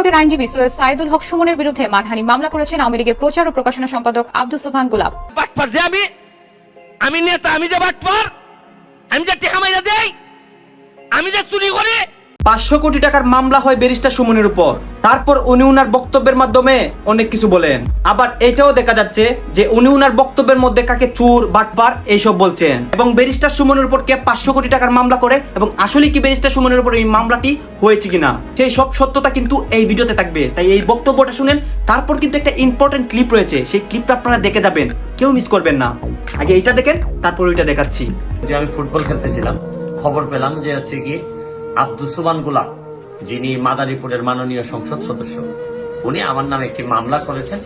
কোর্টের আইনজীবী সৈয়দ সাইদুল হক সুমনের বিরুদ্ধে মানহানি মামলা করেছেন আওয়ামী লীগের প্রচার ও প্রকাশনা সম্পাদক আব্দুল সোহান গোলাপ। আমি আমি নেতা, আমি যে বাটপার, আমি যে টেকা মাইরা দেই, আমি যে চুরি করি পাঁচশো কোটি টাকার মামলা হয় ব্যারিস্টার সুমনের উপর। তারপর উনি উনার বক্তব্যের মাধ্যমে অনেক কিছু বলেন। আবার এটাও দেখা যাচ্ছে যে উনি উনার বক্তব্যের মধ্যে কাকে চুর, বাটপার এইসব বলছেন। এবং ব্যারিস্টার সুমনের উপর কে পাঁচশো কোটি টাকার মামলা করে এবং আসলে কি ব্যারিস্টার সুমনের উপর এই মামলাটি হয়েছে কিনা। সেই সব সত্যতা কিন্তু এই ভিডিওতে থাকবে। তাই এই বক্তব্যটা শুনেন। তারপর কিন্তু একটা ইম্পর্টেন্ট ক্লিপ রয়েছে। সেই ক্লিপটা আপনারা দেখে যাবেন। কেউ মিস করবেন না। আগে এইটা দেখেন, তারপর ওইটা দেখাচ্ছি। আমি ফুটবল খেলতেছিলাম, খবর পেলাম যে হচ্ছে কি আব্দুল সুবান গুলাম, যিনি মাদারীপুরের মাননীয় সংসদ সদস্য। উনি আমার নামে একটি মামলা করেছেন।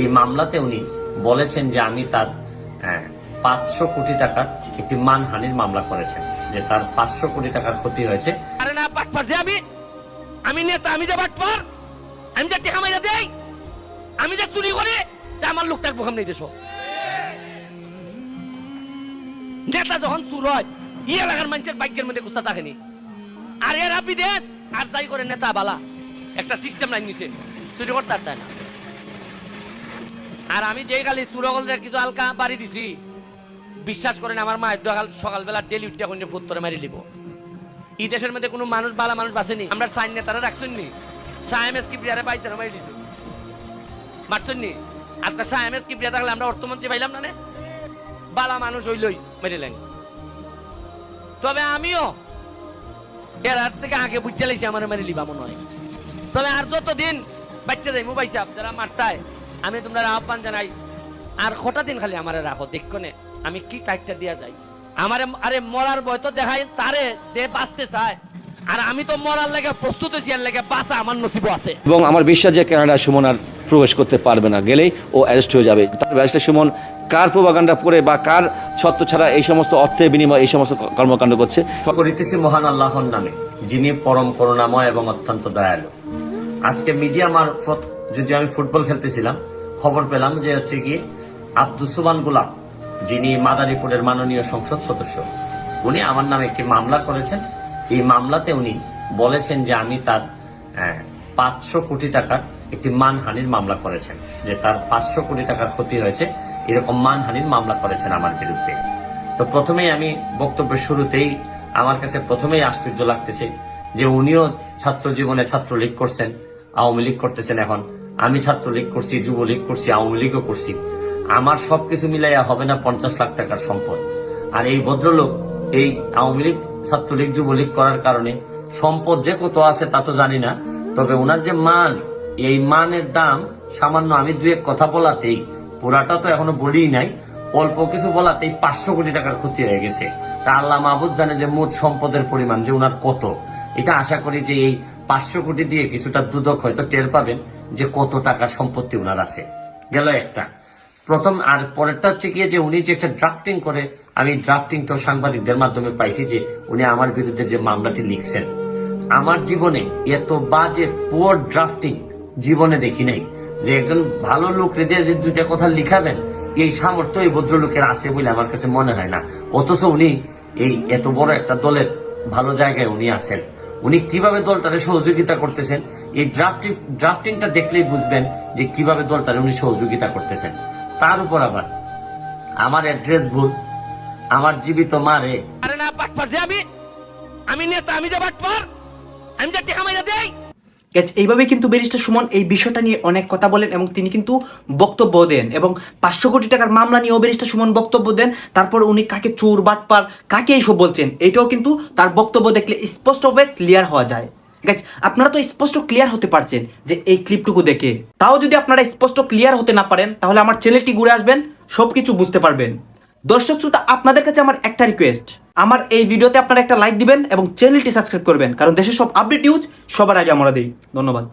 এই মামলাতে উনি বলেছেন যে আমি তার পাঁচশো কোটি টাকার একটি মানহানির মামলা করেছেন, যে তার পাঁচশো কোটি টাকার ক্ষতি হয়েছে। আমি আমি নেতা, আমি যে বাটপার আমি যে টেকা দেই, আমি যে চুরি করি, তা আমার লোক থাকব সামনে দেশ। নেতা যখন চুর হয় ই এলাকার মানুষের বাইকের মধ্যে কুস্তা থাকেনি আর এরা বিদেশ আর যাই করে নেতা বালা। একটা সিস্টেম লাইন নিছে, চুরি করতে তাই না। আর আমি যেই খালি চুরগলের কিছু হালকা বাড়ি দিছি, বিশ্বাস করেন আমার মায়ের সকাল সকালবেলা ডেলি উঠতে এখন ফুত্তরে মারি লিব এই দেশের মধ্যে কোনো মানুষ বালা মানুষ বাঁচেনি। আমরা সাইন নেতারা রাখছেন নি। সাহেমেস কিপ্রিয়ারে পাইতে মারি দিছি। মারছেন নি? আজকে সাহেমেস কিপ্রিয়া থাকলে আমরা অর্থমন্ত্রী পাইলাম না নে? বালা মানুষ হইলই মেরিলেন তবে আমিও এর হাত থেকে আগে বুঝতে লাগছে আমার মেরে লিবা মনে হয়। তবে আর যতদিন বাচ্চা যাই মোবাইল সাহেব যারা মারতায় আমি তোমরা আহ্বান জানাই, আর কটা দিন খালি আমারে রাখো দেখনে আমি কি টাইটটা দিয়া যাই। আমারে, আরে মরার বয় তো দেখাই তারে যে বাঁচতে চায় আর আমি তো মরার লেগে প্রস্তুত হয়েছি লেগে বাঁচা আমার নসিব আছে। এবং আমার বিশ্বাস যে কানাডা সুমন আর প্রবেশ করতে পারবে না গেলেই ও অ্যারেস্ট হয়ে যাবে। তার ব্যারিস্টার সুমন কার প্রবাগান্ডা করে বা কার ছত্র ছাড়া এই সমস্ত অর্থের বিনিময়ে এই সমস্ত কর্মকাণ্ড করছে? করিতেছি মহান আল্লাহর নামে যিনি পরম করুণাময় এবং অত্যন্ত দয়ালু। আজকে মিডিয়া মারফত যদি আমি ফুটবল খেলতেছিলাম খবর পেলাম যে হচ্ছে কি আব্দুল সুবান গুলাম যিনি মাদারীপুরের মাননীয় সংসদ সদস্য উনি আমার নামে একটি মামলা করেছেন। এই মামলাতে উনি বলেছেন যে আমি তার পাঁচশো কোটি টাকার একটি মানহানির মামলা করেছেন, যে তার পাঁচশো কোটি টাকার ক্ষতি হয়েছে, এরকম মানহানির মামলা করেছেন আমার বিরুদ্ধে। তো প্রথমেই আমি বক্তব্যের শুরুতেই আমার কাছে প্রথমেই আশ্চর্য লাগতেছে যে উনিও ছাত্র জীবনে ছাত্রলীগ করছেন, আওয়ামী লীগ করতেছেন এখন। আমি ছাত্রলীগ করছি, যুবলীগ করছি, আওয়ামী লীগও করছি। আমার সবকিছু মিলাইয়া হবে না পঞ্চাশ লাখ টাকার সম্পদ। আর এই ভদ্রলোক, এই আওয়ামী লীগ ছাত্রলীগ যুবলীগ করার কারণে সম্পদ যে কত আছে তা তো জানি না। তবে ওনার যে মান, এই মানের দাম সামান্য আমি দু এক কথা বলাতেই, পুরাটা তো এখনও বলি নাই, অল্প কিছু বলাতেই পাঁচশো কোটি টাকার ক্ষতি হয়ে গেছে। তা আল্লাহ মাহবুদ জানে যে মোট সম্পদের পরিমাণ যে ওনার কত। এটা আশা করি যে এই পাঁচশো কোটি দিয়ে কিছুটা দুদক হয়তো টের পাবেন যে কত টাকার সম্পত্তি ওনার আছে। গেল একটা। প্রথম আর পরেরটা হচ্ছে গিয়ে যে উনি যে একটা ড্রাফটিং করে, আমি ড্রাফটিং তো সাংবাদিকদের মাধ্যমে পাইছি যে উনি আমার বিরুদ্ধে যে মামলাটি লিখছেন। আমার জীবনে এত বাজে পুয়ার ড্রাফটিং জীবনে দেখি নাই যে একজন ভালো লোক যে দুইটা কথা লিখাবেন, এই সামর্থ্য এই ভদ্রলোকের আছে বলে আমার কাছে মনে হয় না। অথচ উনি এই এত বড় একটা দলের ভালো জায়গায় উনি আছেন। উনি কীভাবে দলটারে সহযোগিতা করতেছেন? এই ড্রাফটিং ড্রাফটিংটা দেখলেই বুঝবেন যে কীভাবে দলটারে উনি সহযোগিতা করতেছেন। তার উপর আবার। আমার অ্যাড্রেস ভুল। আমার জীবিত মারে আরে না বাটপার যে আমি আমি নেতা আমি যে বাটপার আমি যে টেকা মাইরা দেই। এইভাবে কিন্তু ব্যারিস্টার সুমন এই বিষয়টা নিয়ে অনেক কথা বলেন এবং তিনি কিন্তু বক্তব্য দেন এবং পাঁচশো কোটি টাকার মামলা নিয়েও ব্যারিস্টার সুমন বক্তব্য দেন। তারপর উনি কাকে চোর বাটপার কাকে এইসব বলছেন এটাও কিন্তু তার বক্তব্য দেখলে স্পষ্টভাবে ক্লিয়ার হওয়া যায়। গাইজ আপনারা তো স্পষ্ট ক্লিয়ার হতে পারছেন যে এই ক্লিপটুকু দেখে। তাও যদি আপনারা স্পষ্ট ক্লিয়ার হতে না পারেন, তাহলে আমার চ্যানেলটি ঘুরে আসবেন সব কিছু বুঝতে পারবেন। দর্শক শ্রোতা, আপনাদের কাছে আমার একটা রিকোয়েস্ট আমার এই ভিডিওতে আপনারা একটা লাইক দিবেন এবং চ্যানেলটি সাবস্ক্রাইব করবেন, কারণ দেশের সব আপডেট ইউজ সবার আগে আমরা দিই। ধন্যবাদ।